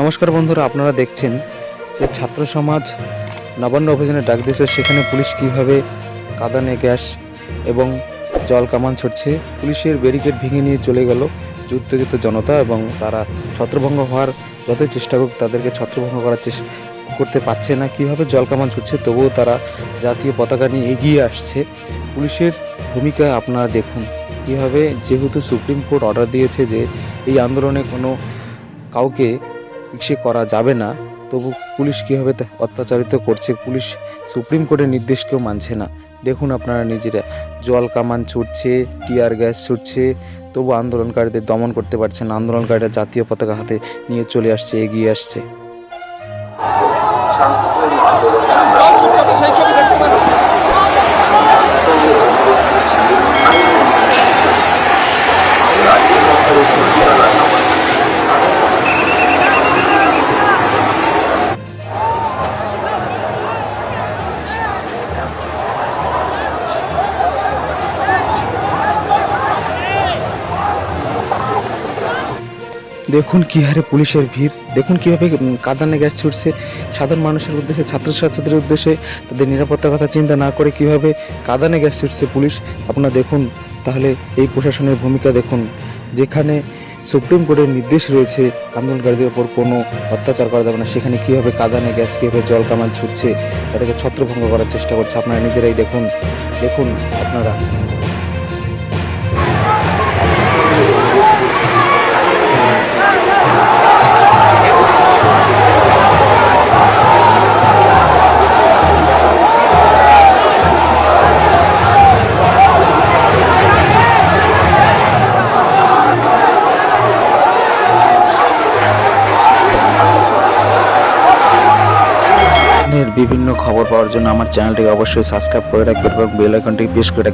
নমস্কার বন্ধুরা, আপনারা দেখছেন যে ছাত্র সমাজ নবান্ন অভিযানে ডাক দিয়েছে, সেখানে পুলিশ কীভাবে কাঁদানে গ্যাস এবং জল কামান ছড়ছে পুলিশের ব্যারিকেড ভেঙে নিয়ে চলে গেল যুদ্ধযুদ্ধ জনতা এবং তারা ছত্রভঙ্গ হওয়ার যতই চেষ্টা করুক, তাদেরকে ছত্রভঙ্গ করার চেষ্টা করতে পারছে না, কীভাবে জল কামান ছুটছে, তবুও তারা জাতীয় পতাকা নিয়ে এগিয়ে আসছে। পুলিশের ভূমিকা আপনারা দেখুন, কীভাবে যেহেতু সুপ্রিম কোর্ট অর্ডার দিয়েছে যে এই আন্দোলনে কোনো কাউকে ইসে করা যাবে না। তবু পুলিশ কীভাবে অত্যাচারিত করছে, পুলিশ সুপ্রিম কোর্টের নির্দেশকেও মানছে না। দেখুন আপনারা নিজেরা। জল কামান ছুটছে, টিয়ার গ্যাস ছুটছে, তবু আন্দোলনকারীদের দমন করতে পারছে না। আন্দোলনকারীরা জাতীয় পতাকা হাতে নিয়ে চলে আসছে, এগিয়ে আসছে। সেই ছবি দেখতে দেখুন কী হারে পুলিশের ভিড়। দেখুন কীভাবে কাদানে গ্যাস ছুটছে। সাধারণ মানুষের উদ্দেশ্যে, ছাত্রছাত্রীদের উদ্দেশ্যে, তাদের নিরাপত্তার কথা চিন্তা না করে কীভাবে কাদানে গ্যাস ছুটছে পুলিশ। আপনারা দেখুন, তাহলে এই প্রশাসনের ভূমিকা দেখুন। যেখানে সুপ্রিম কোর্টের নির্দেশ রয়েছে আন্দোলনকারীদের ওপর কোনো অত্যাচার করা যাবে না। সেখানে কীভাবে কাদানে গ্যাস, কীভাবে জল কামান ছুটছে, তাদেরকে ছত্রভঙ্গ করার চেষ্টা করছে। আপনারা নিজেরাই দেখুন। দেখুন আপনারা। বিভিন্ন খবর পাওয়ার জন্য আমার চ্যানেলটিকে অবশ্যই সাবস্ক্রাইব করে রাখবেন এবং বেল আইকনটি প্রেস করে রাখবেন।